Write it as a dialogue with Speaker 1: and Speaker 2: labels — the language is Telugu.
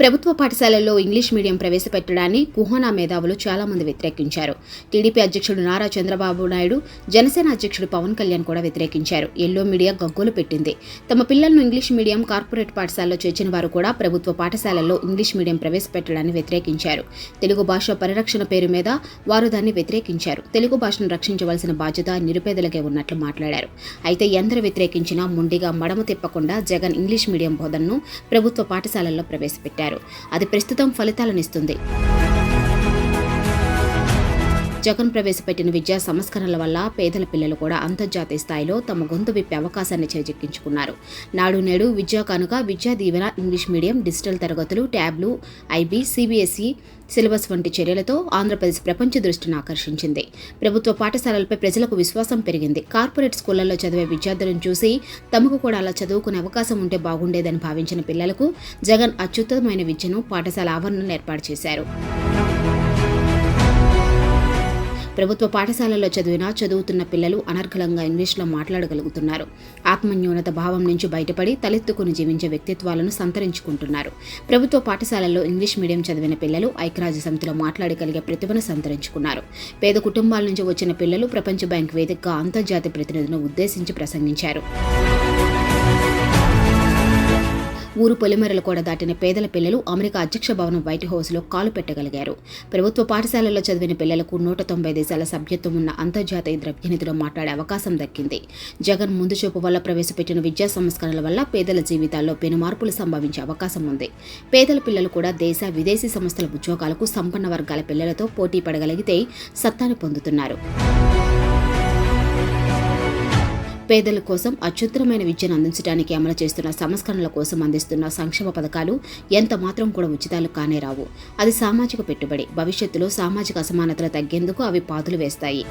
Speaker 1: ప్రభుత్వ పాఠశాలల్లో ఇంగ్లీష్ మీడియం ప్రవేశపెట్టడాన్ని కుహోనా మేధావులు చాలామంది వ్యతిరేకించారు. టీడీపీ అధ్యక్షుడు నారా చంద్రబాబు నాయుడు జనసేన అధ్యక్షుడు పవన్ కళ్యాణ్ కూడా వ్యతిరేకించారు. ఎల్లో మీడియా గగ్గోలు పెట్టింది. తమ పిల్లలను ఇంగ్లీష్ మీడియం కార్పొరేట్ పాఠశాలలో చేర్చిన వారు కూడా ప్రభుత్వ పాఠశాలల్లో ఇంగ్లీష్ మీడియం ప్రవేశపెట్టడాన్ని వ్యతిరేకించారు. తెలుగు భాష పరిరక్షణ పేరు మీద వారు దాన్ని వ్యతిరేకించారు. తెలుగు భాషను రక్షించవలసిన బాధ్యత నిరుపేదలకే ఉన్నట్లు మాట్లాడారు. అయితే ఎందరు వ్యతిరేకించినా ముండిగా మడమ తిప్పకుండా జగన్ ఇంగ్లీష్ మీడియం బోధనను ప్రభుత్వ పాఠశాలల్లో ప్రవేశపెట్టారు. అది ప్రస్తుతం ఫలితాలనిస్తుంది. జగన్ ప్రవేశపెట్టిన విద్యా సంస్కరణల వల్ల పేదల పిల్లలు కూడా అంతర్జాతీయ స్థాయిలో తమ గొంతు విప్పే అవకాశాన్ని చేజిక్కించుకున్నారు. నాడు నేడు విద్యా కానుక Vidya Deevena English medium digital తరగతులు ట్యాబ్లు ఐబీ సిబిఎస్ఈ సిలబస్ వంటి చర్యలతో ఆంధ్రప్రదేశ్ ప్రపంచ దృష్టిని ఆకర్షించింది. ప్రభుత్వ పాఠశాలలపై ప్రజలకు విశ్వాసం పెరిగింది. కార్పొరేట్ స్కూళ్ళలో చదివే విద్యార్థులను చూసి తమకు కూడా అలా చదువుకునే అవకాశం ఉంటే బాగుండేదని భావించిన పిల్లలకు జగన్ అత్యుత్తమైన విద్యను పాఠశాల ఆవరణను ఏర్పాటు చేశారు. ప్రభుత్వ పాఠశాలల్లో చదివినా చదువుతున్న పిల్లలు అనర్గళంగా ఇంగ్లీష్లో మాట్లాడగలుగుతున్నారు. ఆత్మన్యూనత భావం నుంచి బయటపడి తలెత్తుకుని జీవించే వ్యక్తిత్వాలను సంతరించుకుంటున్నారు. ప్రభుత్వ పాఠశాలల్లో ఇంగ్లీష్ మీడియం చదివిన పిల్లలు ఐక్యరాజ్య సమితిలో మాట్లాడగలిగే ప్రతిభను సంతరించుకున్నారు. పేద కుటుంబాల నుంచి వచ్చిన పిల్లలు ప్రపంచ బ్యాంక్ వేదికగా అంతర్జాతీయ ప్రతినిధులను ఉద్దేశించి ప్రసంగించారు. ఊరు పొలిమేరలు కూడా దాటిన పేదల పిల్లలు అమెరికా అధ్యక్ష భవనం వైట్ హౌస్లో కాలు పెట్టగలిగారు. ప్రభుత్వ పాఠశాలల్లో చదివిన పిల్లలకు నూట తొంభై దేశాల సభ్యత్వం ఉన్న అంతర్జాతీయ ద్రవ్యనిధిలో మాట్లాడే అవకాశం దక్కింది. జగన్ ముందు చూపు వల్ల ప్రవేశపెట్టిన విద్యా సంస్కరణల వల్ల పేదల జీవితాల్లో పెను మార్పులు సంభవించే అవకాశం ఉంది. పేదల పిల్లలు కూడా దేశ విదేశీ సంస్థల ఉద్యోగాలకు సంపన్న వర్గాల పిల్లలతో పోటీ పడగలిగితే సత్తాను పొందుతున్నారు. పేదల కోసం అత్యుత్తరమైన విద్యను అందించడానికి అమలు చేస్తున్న సంస్కరణల కోసం అందిస్తున్న సంక్షేమ పథకాలు ఎంత మాత్రం కూడా ఉచితాలు కానే రావు. అది సామాజిక పెట్టుబడి. భవిష్యత్తులో సామాజిక అసమానతలు తగ్గేందుకు అవి పాదులు వేస్తాయి.